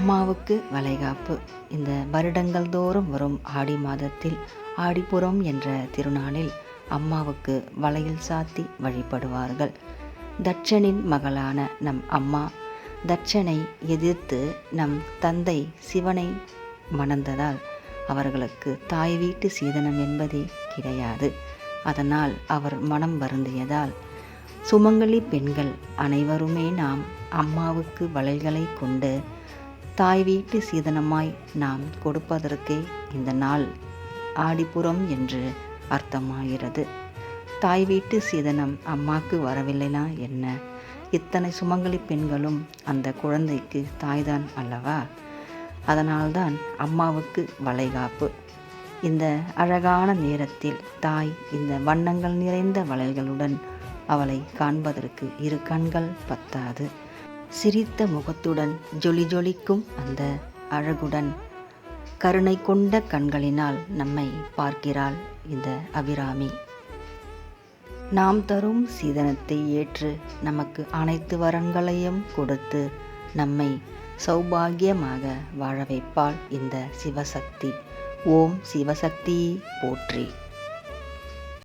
அம்மாவுக்கு வளைகாப்பு. இந்த வருடங்கள் தோறும் வரும் ஆடி மாதத்தில் ஆடிப்புறம் என்ற திருநாளில் அம்மாவுக்கு வளையல் சாத்தி வழிபடுவார்கள். தட்சனின் மகளான நம் அம்மா தட்சனை எதிர்த்து நம் தந்தை சிவனை மணந்ததால் அவர்களுக்கு தாய் வீட்டு சீதனம் என்பதே கிடையாது. அதனால் அவர் மனம் வருந்தியதால் சுமங்கலி பெண்கள் அனைவருமே நாம் அம்மாவுக்கு வளைகளை கொண்டு தாய் வீட்டு சீதனமாய் நாம் கொடுப்பதற்கே இந்த நாள் ஆடிப்புறம் என்று அர்த்தமாகிறது. தாய் வீட்டு சீதனம் அம்மாக்கு வரவில்லைனா என்ன? இத்தனை சுமங்கலி பெண்களும் அந்த குழந்தைக்கு தாய்தான் அல்லவா? அதனால்தான் அம்மாவுக்கு வளைகாப்பு. இந்த அழகான நேரத்தில் தாய் இந்த வண்ணங்கள் நிறைந்த வளையல்களுடன் அவளை காண்பதற்கு இரு கண்கள் பத்தாது. சிரித்த முகத்துடன் ஜொலி ஜொலிக்கும் அந்த அழகுடன் கருணை கொண்ட கண்களினால் நம்மை பார்க்கிறாள் இந்த அபிராமி. நாம் தரும் சீதனத்தை ஏற்று நமக்கு அனைத்து வரங்களையும் கொடுத்து நம்மை சௌபாகியமாக வாழ வைப்பாள் இந்த சிவசக்தி. ஓம் சிவசக்தி போற்றி.